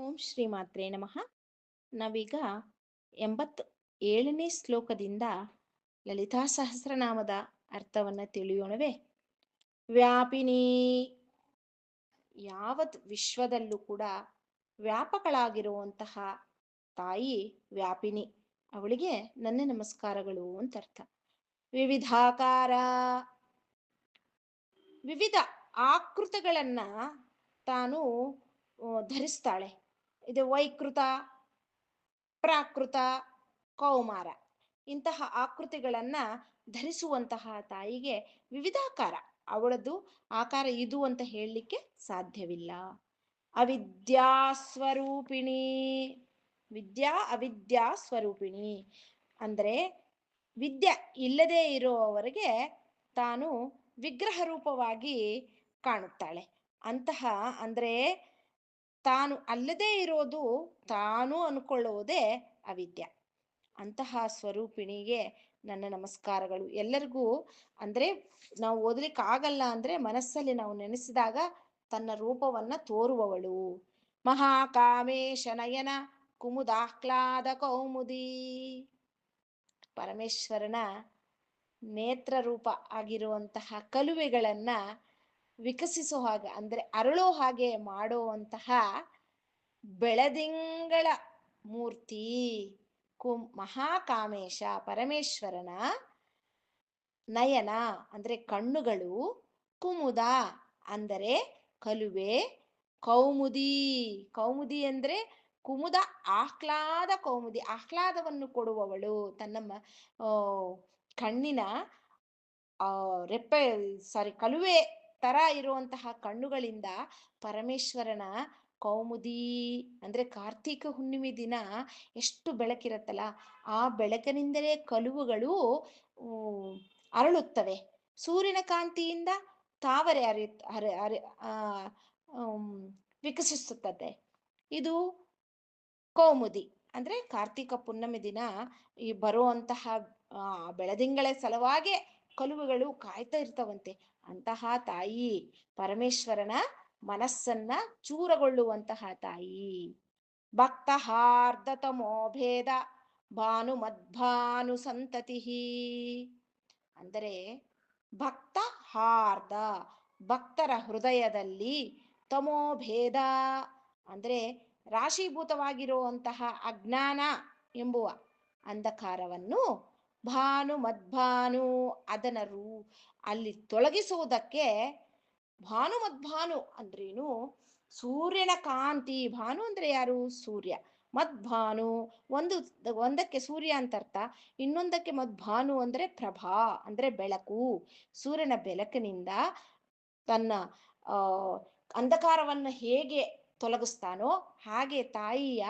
ಓಂ ಶ್ರೀ ಮಾತ್ರೇ ನಮಃ. ನಾವೀಗ ಎಂಬತ್ ಏಳನೇ ಶ್ಲೋಕದಿಂದ ಲಲಿತಾ ಸಹಸ್ರನಾಮದ ಅರ್ಥವನ್ನ ತಿಳಿಯೋಣವೇ. ವ್ಯಾಪಿನಿ. ಯಾವತ್ ವಿಶ್ವದಲ್ಲೂ ಕೂಡ ವ್ಯಾಪಕಳಾಗಿರುವಂತಹ ತಾಯಿ ವ್ಯಾಪಿನಿ. ಅವಳಿಗೆ ನನ್ನ ನಮಸ್ಕಾರಗಳು ಅಂತ ಅರ್ಥ. ವಿವಿಧಾಕಾರ. ವಿವಿಧ ಆಕೃತಿಗಳನ್ನ ತಾನು ಧರಿಸ್ತಾಳೆ. ಇದು ವೈಕೃತ, ಪ್ರಾಕೃತ, ಕೌಮಾರ. ಇಂತಹ ಆಕೃತಿಗಳನ್ನ ಧರಿಸುವಂತಹ ತಾಯಿಗೆ ವಿವಿಧಾಕಾರ. ಅವಳದ್ದು ಆಕಾರ ಇದು ಅಂತ ಹೇಳಲಿಕ್ಕೆ ಸಾಧ್ಯವಿಲ್ಲ. ಅವಿದ್ಯಾ ಸ್ವರೂಪಿಣಿ. ವಿದ್ಯಾ ಅವಿದ್ಯಾ ಸ್ವರೂಪಿಣಿ. ಅಂದರೆ ವಿದ್ಯೆ ಇಲ್ಲದೆ ಇರುವವರಿಗೆ ತಾನು ವಿಗ್ರಹ ರೂಪವಾಗಿ ಕಾಣುತ್ತಾಳೆ. ಅಂತಹ ಅಂದ್ರೆ ತಾನು ಅಲ್ಲದೆ ಇರೋದು ತಾನು ಅನ್ಕೊಳ್ಳುವುದೇ ಅವಿದ್ಯ. ಅಂತಹ ಸ್ವರೂಪಿಣಿಗೆ ನನ್ನ ನಮಸ್ಕಾರಗಳು. ಎಲ್ಲರಿಗೂ ಅಂದ್ರೆ ನಾವು ಓದ್ಲಿಕ್ಕೆ ಆಗಲ್ಲ ಅಂದ್ರೆ ಮನಸ್ಸಲ್ಲಿ ನಾವು ನೆನೆಸಿದಾಗ ತನ್ನ ರೂಪವನ್ನ ತೋರುವವಳು. ಮಹಾಕಾಮೇಶ ನಯನ ಕುಮುದಾಹ್ಲಾದ ಕೌಮುದಿ. ಪರಮೇಶ್ವರನ ನೇತ್ರ ರೂಪ ಆಗಿರುವಂತಹ ಕಲುವೆಗಳನ್ನ ವಿಕಸಿಸೋ ಹಾಗೆ, ಅಂದರೆ ಅರಳೋ ಹಾಗೆ ಮಾಡುವಂತಹ ಬೆಳದಿಂಗಳ ಮೂರ್ತಿ ಕುಂ ಮಹಾಕಾಮೇಶ, ಪರಮೇಶ್ವರನ ನಯನ, ಅಂದರೆ ಕಣ್ಣುಗಳು, ಕುಮುದ, ಅಂದರೆ ಕಲುವೆ, ಕೌಮುದಿ. ಕೌಮುದಿ ಅಂದರೆ ಕುಮುದ ಆಹ್ಲಾದ ಕೌಮುದಿ. ಆಹ್ಲಾದವನ್ನು ಕೊಡುವವಳು ತನ್ನ ಕಣ್ಣಿನ ರೆಪ್ಪೆ, ಸಾರಿ, ಕಲುವೆ ತರ ಇರುವಂತಹ ಕಣ್ಣುಗಳಿಂದ ಪರಮೇಶ್ವರನ ಕೌಮುದಿ, ಅಂದ್ರೆ ಕಾರ್ತೀಕ ಹುಣ್ಣಿಮೆ ದಿನ ಎಷ್ಟು ಬೆಳಕಿರತ್ತಲ್ಲ, ಆ ಬೆಳಕಿನಿಂದಲೇ ಕಲುವುಗಳು ಅರಳುತ್ತವೆ. ಸೂರ್ಯನ ಕಾಂತಿಯಿಂದ ತಾವರೆ ಅರಿ, ಅರೆ, ಅರಿ ವಿಕಸಿಸುತ್ತದೆ. ಇದು ಕೌಮುದಿ, ಅಂದ್ರೆ ಕಾರ್ತಿಕ ಪುನ್ನಮಿ ದಿನ ಈ ಬರುವಂತಹ ಬೆಳದಿಂಗಳ ಸಲುವಾಗಿ ಕಲುವುಗಳು ಕಾಯ್ತಾ ಇರ್ತವಂತೆ. ಅಂತಹ ತಾಯಿ ಪರಮೇಶ್ವರನ ಮನಸ್ಸನ್ನ ಚೂರಗೊಳ್ಳುವಂತಹ ತಾಯಿ. ಭಕ್ತ ಹಾರ್ದತಮೋ ಭೇದ ಭಾನು ಮದ್ಭಾನು ಸಂತತಿ ಅಂದರೆ ಭಕ್ತ ಹಾರ್ದ ಭಕ್ತರ ಹೃದಯದಲ್ಲಿ ತಮೋಭೇದ, ಅಂದರೆ ರಾಶೀಭೂತವಾಗಿರುವಂತಹ ಅಜ್ಞಾನ ಎಂಬುವ ಅಂಧಕಾರವನ್ನು ಭಾನು ಮದ್ಭಾನು ಅದನರು ಅಲ್ಲಿ ತೊಲಗಿಸುವುದಕ್ಕೆ ಭಾನು ಮದ್ಭಾನು ಅಂದ್ರೇನು? ಸೂರ್ಯನ ಕಾಂತಿ. ಭಾನು ಅಂದ್ರೆ ಯಾರು? ಸೂರ್ಯ. ಮದ್ಭಾನು ಒಂದು ಒಂದಕ್ಕೆ ಸೂರ್ಯ ಅಂತ ಅರ್ಥ. ಇನ್ನೊಂದಕ್ಕೆ ಮದ್ಭಾನು ಅಂದ್ರೆ ಪ್ರಭಾ, ಅಂದ್ರೆ ಬೆಳಕು. ಸೂರ್ಯನ ಬೆಳಕಿನಿಂದ ತನ್ನ ಅಂಧಕಾರವನ್ನ ಹೇಗೆ ತೊಲಗಿಸ್ತಾನೋ ಹಾಗೆ ತಾಯಿಯ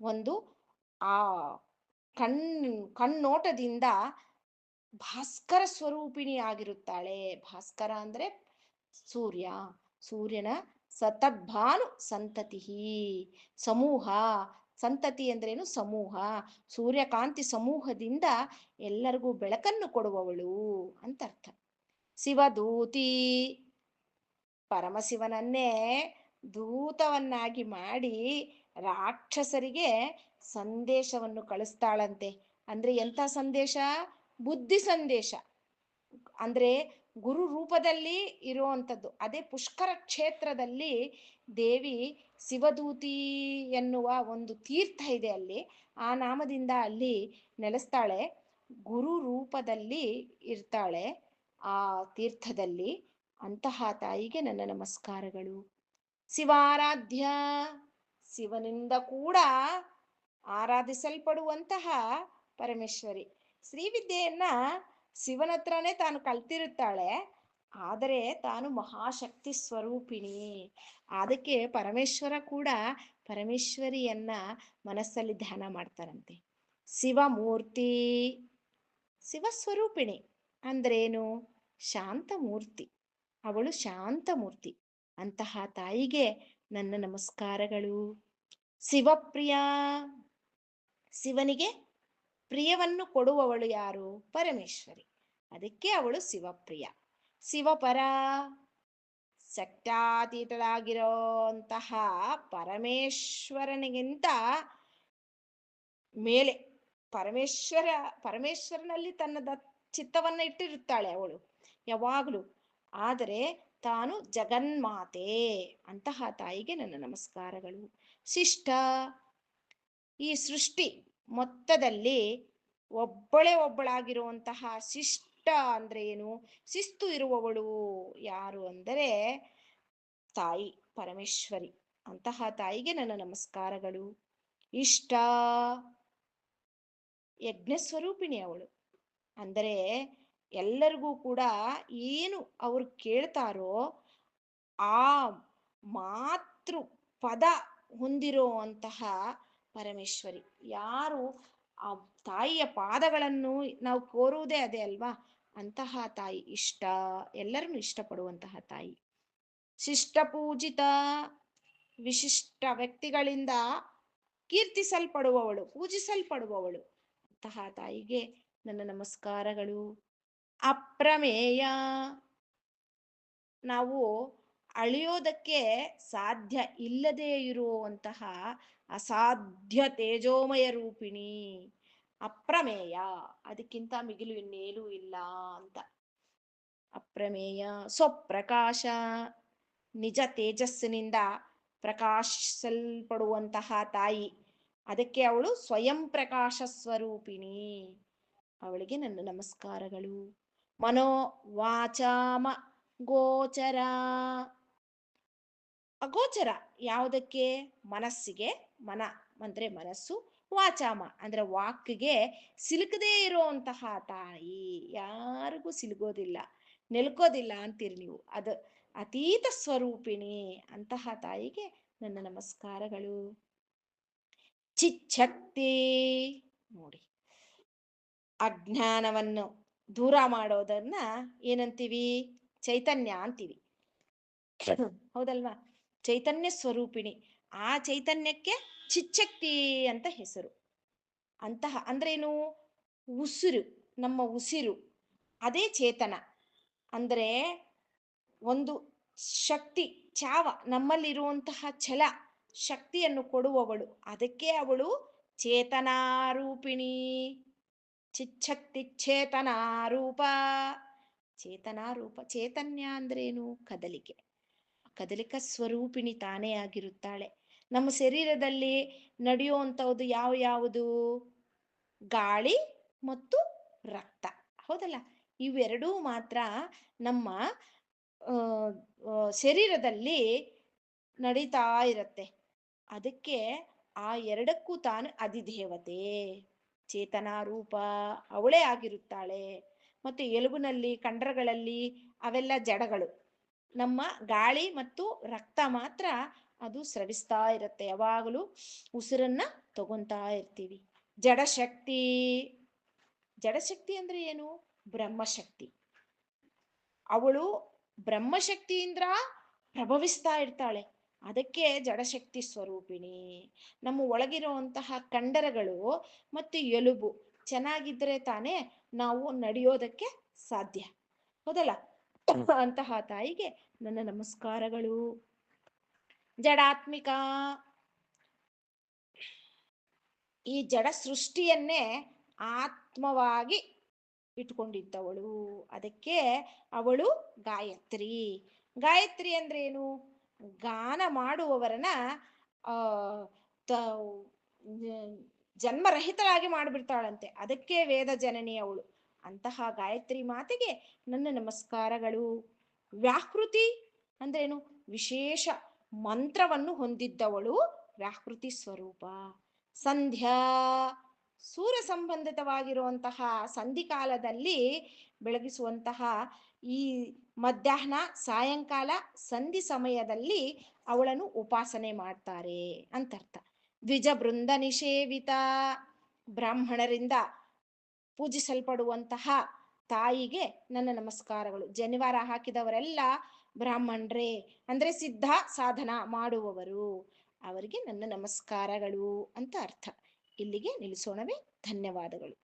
ಒಂದು, ಆ ಕಣ್, ಕಣ್ಣೋಟದಿಂದ ಭಾಸ್ಕರ ಸ್ವರೂಪಿಣಿ ಆಗಿರುತ್ತಾಳೆ. ಭಾಸ್ಕರ ಅಂದ್ರೆ ಸೂರ್ಯ, ಸೂರ್ಯನ ಸತದ್ಭಾನು ಸಂತತಿ, ಸಮೂಹ. ಸಂತತಿ ಅಂದ್ರೇನು ಸಮೂಹ. ಸೂರ್ಯಕಾಂತಿ ಸಮೂಹದಿಂದ ಎಲ್ಲರಿಗೂ ಬೆಳಕನ್ನು ಕೊಡುವವಳು ಅಂತ ಅರ್ಥ. ಶಿವದೂತಿ ಪರಮಶಿವನನ್ನೇ ದೂತವನ್ನಾಗಿ ಮಾಡಿ ರಾಕ್ಷಸರಿಗೆ ಸಂದೇಶವನ್ನು ಕಳಿಸ್ತಾಳಂತೆ. ಅಂದ್ರೆ ಎಂಥ ಸಂದೇಶ? ಬುದ್ಧಿ ಸಂದೇಶ. ಅಂದ್ರೆ ಗುರು ರೂಪದಲ್ಲಿ ಇರುವಂಥದ್ದು ಅದೇ ಪುಷ್ಕರ ಕ್ಷೇತ್ರದಲ್ಲಿ ದೇವಿ ಶಿವದೂತಿ ಎನ್ನುವ ಒಂದು ತೀರ್ಥ ಇದೆ ಅಲ್ಲಿ. ಆ ನಾಮದಿಂದ ಅಲ್ಲಿ ನೆಲೆಸ್ತಾಳೆ. ಗುರು ರೂಪದಲ್ಲಿ ಇರ್ತಾಳೆ ಆ ತೀರ್ಥದಲ್ಲಿ. ಅಂತಹ ತಾಯಿಗೆ ನನ್ನ ನಮಸ್ಕಾರಗಳು. ಶಿವಾರಾಧ್ಯ. ಶಿವನಿಂದ ಕೂಡ ಆರಾಧಿಸಲ್ಪಡುವಂತಹ ಪರಮೇಶ್ವರಿ. ಶ್ರೀವಿದ್ಯೆಯನ್ನ ಶಿವನ ಹತ್ರನೇ ತಾನು ಕಲ್ತಿರುತ್ತಾಳೆ. ಆದರೆ ತಾನು ಮಹಾಶಕ್ತಿ ಸ್ವರೂಪಿಣಿ. ಅದಕ್ಕೆ ಪರಮೇಶ್ವರ ಕೂಡ ಪರಮೇಶ್ವರಿಯನ್ನ ಮನಸ್ಸಲ್ಲಿ ಧ್ಯಾನ ಮಾಡ್ತಾರಂತೆ. ಶಿವಮೂರ್ತಿ, ಶಿವಸ್ವರೂಪಿಣಿ ಅಂದ್ರೇನು? ಶಾಂತ ಮೂರ್ತಿ ಅವಳು ಶಾಂತ ಮೂರ್ತಿ ಅಂತಹ ತಾಯಿಗೆ ನನ್ನ ನಮಸ್ಕಾರಗಳು. ಶಿವಪ್ರಿಯ. ಶಿವನಿಗೆ ಪ್ರಿಯವನ್ನು ಕೊಡುವವಳು ಯಾರು? ಪರಮೇಶ್ವರಿ. ಅದಕ್ಕೆ ಅವಳು ಶಿವಪ್ರಿಯ. ಶಿವಪರ ಶಕ್ತಾತೀತರಾಗಿರೋಂತಹ ಪರಮೇಶ್ವರನಿಗಿಂತ ಮೇಲೆ ಪರಮೇಶ್ವರ, ಪರಮೇಶ್ವರನಲ್ಲಿ ತನ್ನ ಚಿತ್ತವನ್ನ ಇಟ್ಟಿರುತ್ತಾಳೆ ಅವಳು ಯಾವಾಗಲೂ. ಆದರೆ ತಾನು ಜಗನ್ಮಾತೆ ಅಂತಹ ತಾಯಿಗೆ ನನ್ನ ನಮಸ್ಕಾರಗಳು. ಶಿಷ್ಟ ಈ ಸೃಷ್ಟಿ ಮೊತ್ತದಲ್ಲಿ ಒಬ್ಬಳೇ ಒಬ್ಬಳಾಗಿರುವಂತಹ ಶಿಷ್ಟ ಅಂದ್ರೆ ಏನು? ಶಿಸ್ತು ಇರುವವಳು ಯಾರು ಅಂದರೆ ತಾಯಿ ಪರಮೇಶ್ವರಿ. ಅಂತಹ ತಾಯಿಗೆ ನನ್ನ ನಮಸ್ಕಾರಗಳು. ಇಷ್ಟ ಯಜ್ಞ ಸ್ವರೂಪಿಣಿ ಅವಳು. ಅಂದರೆ ಎಲ್ಲರಿಗೂ ಕೂಡ ಏನು ಅವ್ರು ಕೇಳ್ತಾರೋ ಆ ಮಾತೃ ಪದ ಹೊಂದಿರೋ ಅಂತಹ ಪರಮೇಶ್ವರಿ. ಯಾರು ಆ ತಾಯಿಯ ಪಾದಗಳನ್ನು ನಾವು ಕೋರುವುದೇ ಅದೇ ಅಲ್ವಾ? ಅಂತಹ ತಾಯಿ, ಇಷ್ಟ, ಎಲ್ಲರನ್ನು ಇಷ್ಟಪಡುವಂತಹ ತಾಯಿ. ಶಿಷ್ಟ ಪೂಜಿತ ವಿಶಿಷ್ಟ ವ್ಯಕ್ತಿಗಳಿಂದ ಕೀರ್ತಿಸಲ್ಪಡುವವಳು, ಪೂಜಿಸಲ್ಪಡುವವಳು. ಅಂತಹ ತಾಯಿಗೆ ನನ್ನ ನಮಸ್ಕಾರಗಳು. ಅಪ್ರಮೇಯ. ನಾವು ಅಳಿಯೋದಕ್ಕೆ ಸಾಧ್ಯ ಇಲ್ಲದೇ ಇರುವಂತಹ ಅಸಾಧ್ಯ ತೇಜೋಮಯ ರೂಪಿಣಿ ಅಪ್ರಮೇಯ. ಅದಕ್ಕಿಂತ ಮಿಗಿಲು ಇನ್ನೇನೂ ಇಲ್ಲ ಅಂತ. ಅಪ್ರಮೇಯ, ಸ್ವಪ್ರಕಾಶ, ನಿಜ ತೇಜಸ್ಸಿನಿಂದ ಪ್ರಕಾಶಿಸಲ್ಪಡುವಂತಹ ತಾಯಿ. ಅದಕ್ಕೆ ಅವಳು ಸ್ವಯಂ ಪ್ರಕಾಶ ಸ್ವರೂಪಿಣಿ. ಅವಳಿಗೆ ನನ್ನ ನಮಸ್ಕಾರಗಳು. ಮನೋ ವಾಚಾಮ ಗೋಚರ. ಅಗೋಚರ ಯಾವುದಕ್ಕೆ? ಮನಸ್ಸಿಗೆ. ಮನ ಅಂದ್ರೆ ಮನಸ್ಸು. ವಾಚಾಮ ಅಂದ್ರೆ ವಾಕ್ಗೆ ಸಿಲುಕದೇ ಇರುವಂತಹ ತಾಯಿ. ಯಾರಿಗೂ ಸಿಲುಗೋದಿಲ್ಲ ನೆಲ್ಕೋದಿಲ್ಲ ಅಂತೀರಿ ನೀವು. ಅದು ಅತೀತ ಸ್ವರೂಪಿಣಿ ಅಂತಹ ತಾಯಿಗೆ ನನ್ನ ನಮಸ್ಕಾರಗಳು. ಚಿಚ್ಛಕ್ತಿ. ನೋಡಿ. ಅಜ್ಞಾನವನ್ನು ದೂರ ಮಾಡೋದನ್ನ ಏನಂತೀವಿ? ಚೈತನ್ಯ ಅಂತೀವಿ. ಹೌದಲ್ವಾ? ಚೈತನ್ಯ ಸ್ವರೂಪಿಣಿ. ಆ ಚೈತನ್ಯಕ್ಕೆ ಚಿಚ್ಚಕ್ತಿ ಅಂತ ಹೆಸರು. ಅಂತಹ ಅಂದ್ರೇನು? ಉಸಿರು, ನಮ್ಮ ಉಸಿರು. ಅದೇ ಚೇತನ. ಅಂದರೆ ಒಂದು ಶಕ್ತಿ ಚಾವ ನಮ್ಮಲ್ಲಿರುವಂತಹ ಛಲ, ಶಕ್ತಿಯನ್ನು ಕೊಡುವವಳು. ಅದಕ್ಕೆ ಅವಳು ಚೇತನಾರೂಪಿಣಿ ಚಿಚ್ಛಕ್ತಿ ಚೇತನಾರೂಪ ಚೇತನಾರೂಪ ಚೈತನ್ಯ ಅಂದ್ರೇನು? ಕದಲಿಕೆ. ಕದಲಿಕ ಸ್ವರೂಪಿಣಿ ತಾನೇ ಆಗಿರುತ್ತಾಳೆ. ನಮ್ಮ ಶರೀರದಲ್ಲಿ ನಡೆಯುವಂಥದ್ದು ಯಾವ ಯಾವುದು? ಗಾಳಿ ಮತ್ತು ರಕ್ತ. ಹೌದಲ್ಲ? ಇವೆರಡೂ ಮಾತ್ರ ನಮ್ಮ ಶರೀರದಲ್ಲಿ ನಡೀತಾ ಇರತ್ತೆ. ಅದಕ್ಕೆ ಆ ಎರಡಕ್ಕೂ ತಾನು ಅಧಿದೇವತೆ. ಚೇತನ ರೂಪ ಅವಳೇ ಆಗಿರುತ್ತಾಳೆ. ಮತ್ತು ಎಲುಬಿನಲ್ಲಿ, ಕಂಡರಗಳಲ್ಲಿ ಅವೆಲ್ಲ ಜಡಗಳು. ನಮ್ಮ ಗಾಳಿ ಮತ್ತು ರಕ್ತ ಮಾತ್ರ ಅದು ಸ್ರವಿಸ್ತಾ ಇರುತ್ತೆ. ಯಾವಾಗಲೂ ಉಸಿರನ್ನ ತಗೊಂತಾ ಇರ್ತೀವಿ. ಜಡಶಕ್ತಿ. ಜಡಶಕ್ತಿ ಅಂದ್ರೆ ಏನು? ಬ್ರಹ್ಮಶಕ್ತಿ. ಅವಳು ಬ್ರಹ್ಮಶಕ್ತಿಯಿಂದ ಪ್ರಭವಿಸ್ತಾ ಇರ್ತಾಳೆ. ಅದಕ್ಕೆ ಜಡಶಕ್ತಿ ಸ್ವರೂಪಿಣಿ. ನಮ್ಮ ಒಳಗಿರುವಂತಹ ಕಂಡರಗಳು ಮತ್ತು ಎಲುಬು ಚೆನ್ನಾಗಿದ್ರೆ ತಾನೇ ನಾವು ನಡೆಯೋದಕ್ಕೆ ಸಾಧ್ಯ. ಹೌದಲ್ಲ ಅಂತಹ ತಾಯಿಗೆ ನನ್ನ ನಮಸ್ಕಾರಗಳು. ಜಡಾತ್ಮಿಕ. ಈ ಜಡ ಸೃಷ್ಟಿಯನ್ನೇ ಆತ್ಮವಾಗಿ ಇಟ್ಕೊಂಡಿದ್ದವಳು. ಅದಕ್ಕೆ ಅವಳು ಗಾಯತ್ರಿ. ಗಾಯತ್ರಿ ಅಂದ್ರೆ ಏನು ಗಾನ ಮಾಡುವವರನ್ನ, ಆ ಜನ್ಮರಹಿತರಾಗಿ ಮಾಡಿಬಿಡ್ತಾಳಂತೆ. ಅದಕ್ಕೆ ವೇದ ಜನನಿ ಅವಳು. ಅಂತಹ ಗಾಯತ್ರಿ ಮಾತೆಗೆ ನನ್ನ ನಮಸ್ಕಾರಗಳು. ವ್ಯಾಕೃತಿ ಅಂದ್ರೇನು? ವಿಶೇಷ ಮಂತ್ರವನ್ನು ಹೊಂದಿದ್ದವಳು ವ್ಯಾಕೃತಿ ಸ್ವರೂಪ. ಸಂಧ್ಯಾ ಸೂರ ಸಂಬಂಧಿತವಾಗಿರುವಂತಹ ಸಂಧಿಕಾಲದಲ್ಲಿ ಬೆಳಗಿಸುವಂತಹ ಈ ಮಧ್ಯಾಹ್ನ, ಸಾಯಂಕಾಲ ಸಂಧಿ ಸಮಯದಲ್ಲಿ ಅವಳನ್ನು ಉಪಾಸನೆ ಮಾಡ್ತಾರೆ ಅಂತರ್ಥ. ದ್ವಿಜ ಬೃಂದ ನಿಷೇವಿತ ಬ್ರಾಹ್ಮಣರಿಂದ ಪೂಜಿಸಲ್ಪಡುವಂತಹ ತಾಯಿಗೆ ನನ್ನ ನಮಸ್ಕಾರಗಳು. ಜನಿವಾರ ಹಾಕಿದವರೆಲ್ಲ ಬ್ರಾಹ್ಮಣರೇ, ಅಂದ್ರೆ ಸಿದ್ಧ ಸಾಧನ ಮಾಡುವವರು. ಅವರಿಗೆ ನನ್ನ ನಮಸ್ಕಾರಗಳು ಅಂತ ಅರ್ಥ. ಇಲ್ಲಿಗೆ ನಿಲ್ಲಿಸೋಣವೇ. ಧನ್ಯವಾದಗಳು.